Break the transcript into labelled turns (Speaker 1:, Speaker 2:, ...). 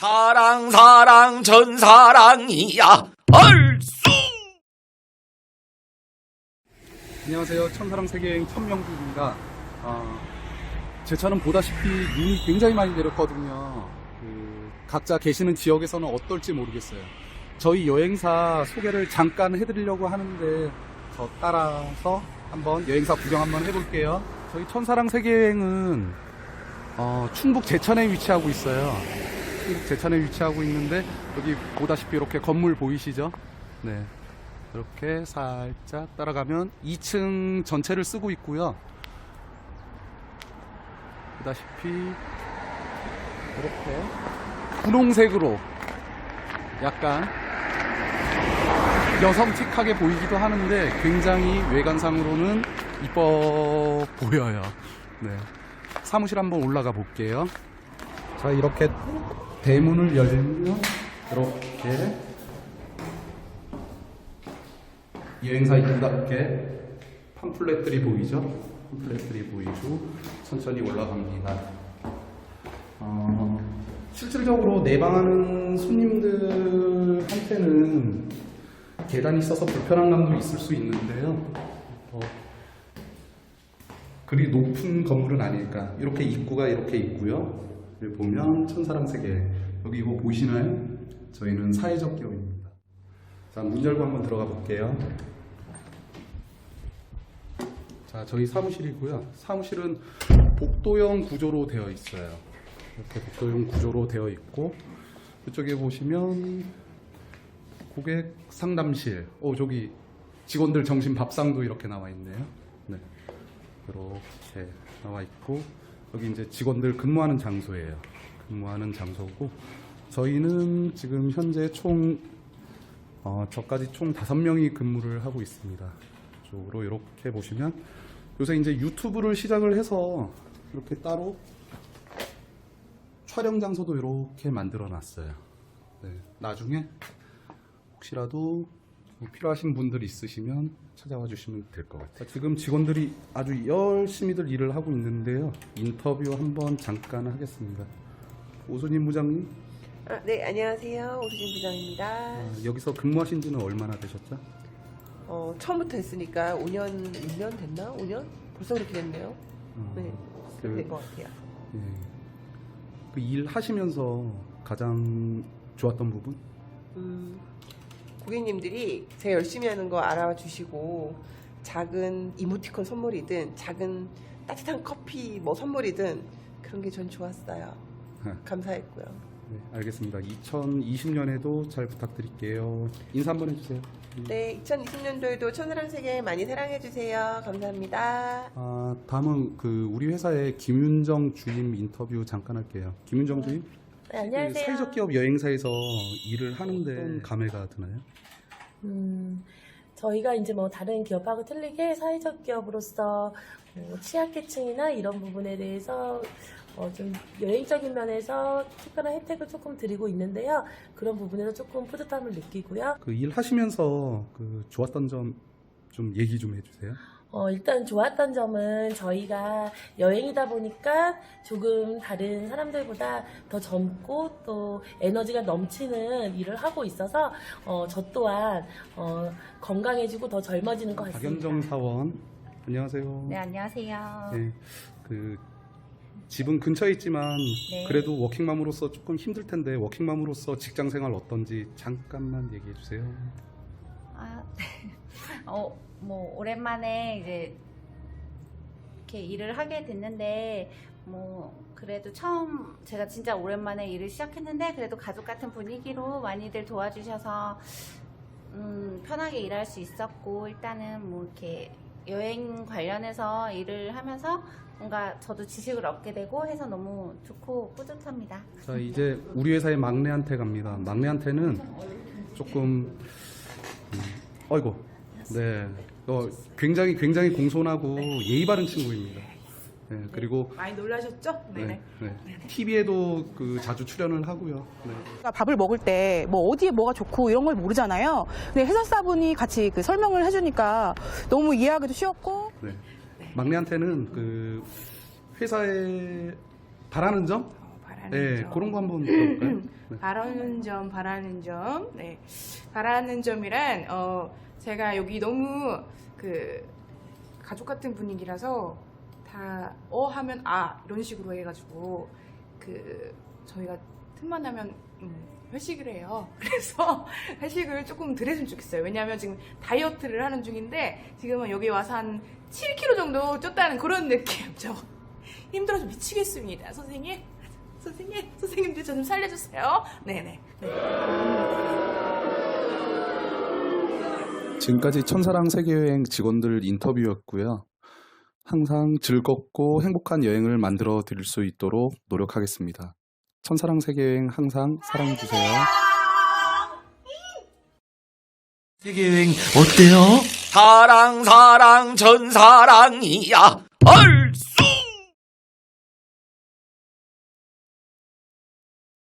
Speaker 1: 사랑 사랑 전사랑이야 얼쑤
Speaker 2: 안녕하세요. 천사랑 세계여행 천명국입니다. 어, 제 차는 보다시피 눈이 굉장히 많이 내렸거든요. 그, 각자 계시는 지역에서는 어떨지 모르겠어요. 저희 여행사 소개를 잠깐 해드리려고 하는데 저 따라서 한번 여행사 구경 한번 해볼게요. 저희 천사랑 세계여행은 어, 충북 제천에 위치하고 있어요. 제천에 위치하고 있는데 여기 보다시피 이렇게 건물 보이시죠? 네. 이렇게 살짝 따라가면 2층 전체를 쓰고 있고요. 보다시피 이렇게 분홍색으로 약간 여성틱하게 보이기도 하는데 굉장히 외관상으로는 이뻐 보여요. 네. 사무실 한번 올라가 볼게요. 자, 이렇게 대문을 열면 이렇게 여행사 이름답게 팜플렛들이 보이죠? 팜플렛들이 보이고 천천히 올라갑니다. 어, 실질적으로 내방하는 손님들한테는 계단이 있어서 불편한 감도 있을 수 있는데요. 어, 그리 높은 건물은 아닐까. 이렇게 입구가 이렇게 있고요. 보면 천사랑 세계. 여기 이거 보이시나요? 저희는 사회적 기업입니다. 자, 문 열고 한번 들어가 볼게요. 자, 저희 사무실이고요. 사무실은 복도형 구조로 되어 있어요. 이렇게 복도형 구조로 되어 있고, 이쪽에 보시면 고객 상담실. 오, 저기 직원들 점심 밥상도 이렇게 나와 있네요. 네. 이렇게 나와 있고, 여기 이제 직원들 근무하는 장소예요. 근무하는 장소고, 저희는 지금 현재 총 어, 저까지 총 다섯 명이 근무를 하고 있습니다. 쪽으로 이렇게 보시면 요새 이제 유튜브를 시작을 해서 이렇게 따로 촬영 장소도 이렇게 만들어 놨어요. 네, 나중에 혹시라도 뭐 필요하신 분들 있으시면 찾아와 주시면 될 것 같아요. 지금 직원들이 아주 열심히들 일을 하고 있는데요. 인터뷰 한번 잠깐 하겠습니다. 오순임 부장님,
Speaker 3: 아, 네, 안녕하세요. 오수진 부장입니다.
Speaker 2: 아, 여기서 근무하신 지는 얼마나 되셨죠?
Speaker 3: 어, 처음부터 했으니까 5년, 6년 됐나? 5년? 벌써 그렇게 됐네요.
Speaker 2: 어,
Speaker 3: 네,
Speaker 2: 그-
Speaker 3: 된것 같아요.
Speaker 2: 예. 그 일 하시면서 가장 좋았던 부분?
Speaker 3: 음, 고객님들이 제가 열심히 하는 거 알아봐 주시고, 작은 이모티콘 선물이든, 작은 따뜻한 커피 뭐 선물이든, 그런 게 전 좋았어요. 감사했고요.
Speaker 2: 네, 알겠습니다. 2020년에도 잘 부탁드릴게요. 인사 한번 해주세요.
Speaker 3: 네, 2020년도에도 천사랑 세계 많이 사랑해 주세요. 감사합니다.
Speaker 2: 아, 다음은 그 우리 회사의 김윤정 주임 인터뷰 잠깐 할게요. 김윤정 주임?
Speaker 4: 네, 안녕하세요.
Speaker 2: 그 사회적 기업 여행사에서 일을 하는데 어떤 감회가 드나요?
Speaker 4: 음, 저희가 이제 뭐 다른 기업하고 틀리게 사회적 기업으로서 뭐 취약계층이나 이런 부분에 대해서 어, 좀 여행적인 면에서 특별한 혜택을 조금 드리고 있는데요. 그런 부분에서 조금 뿌듯함을 느끼고요.
Speaker 2: 그 일 하시면서 그 좋았던 점 좀 얘기 좀 해주세요.
Speaker 4: 어, 일단 좋았던 점은 저희가 여행이다 보니까 조금 다른 사람들보다 더 젊고 또 에너지가 넘치는 일을 하고 있어서 어, 저 또한 어, 건강해지고 더 젊어지는 것 같습니다.
Speaker 2: 박연정 사원, 안녕하세요.
Speaker 5: 네, 안녕하세요.
Speaker 2: 네, 그 집은 근처에 있지만
Speaker 5: 네.
Speaker 2: 그래도 워킹맘으로서 조금 힘들 텐데 워킹맘으로서 직장 생활 어떤지 잠깐만 얘기해 주세요.
Speaker 5: 아, 어, 뭐 오랜만에 이제 이렇게 일을 하게 됐는데 뭐 그래도 처음 제가 진짜 오랜만에 일을 시작했는데 그래도 가족 같은 분위기로 많이들 도와주셔서 음, 편하게 일할 수 있었고 일단은 뭐 이렇게 여행 관련해서 일을 하면서 뭔가 저도 지식을 얻게 되고 해서 너무 좋고 뿌듯합니다.
Speaker 2: 자 이제 우리 회사의 막내한테 갑니다. 막내한테는 조금 음, 어이고 네 어, 굉장히 굉장히 공손하고 예의 바른 친구입니다. 네, 그리고
Speaker 6: 많이 놀라셨죠?
Speaker 2: 네, 네. TV에도 그 자주 출연을 하고요. 네.
Speaker 6: 우리가 밥을 먹을 때 뭐 어디에 뭐가 좋고 이런 걸 모르잖아요. 근데 해설사분이 같이 그 설명을 해주니까 너무 이해하기도 쉬웠고
Speaker 2: 네. 막내한테는 그 회사에 바라는 점
Speaker 6: 어, 바라는
Speaker 2: 네,
Speaker 6: 점.
Speaker 2: 그런 거 한번 들어볼까요? 네.
Speaker 6: 바라는 점, 바라는 점. 네. 바라는 점이란, 어, 제가 여기 너무 그, 가족 같은 분위기라서 다, 어 하면 아, 이런 식으로 해가지고, 그, 저희가 틈만 나면, 음, 회식을 해요. 그래서 회식을 조금 덜 했으면 좋겠어요. 왜냐하면 지금 다이어트를 하는 중인데, 지금은 여기 와서 한 7kg 정도 쪘다는 그런 느낌. 저 힘들어서 미치겠습니다. 선생님. 선생님, 선생님들 저 좀 살려주세요. 네네.
Speaker 2: 지금까지 천사랑 세계여행 직원들 인터뷰였고요. 항상 즐겁고 행복한 여행을 만들어 드릴 수 있도록 노력하겠습니다. 천사랑 세계여행 항상 사랑해 주세요.
Speaker 1: 세계여행 어때요? 사랑 사랑 전사랑이야 얼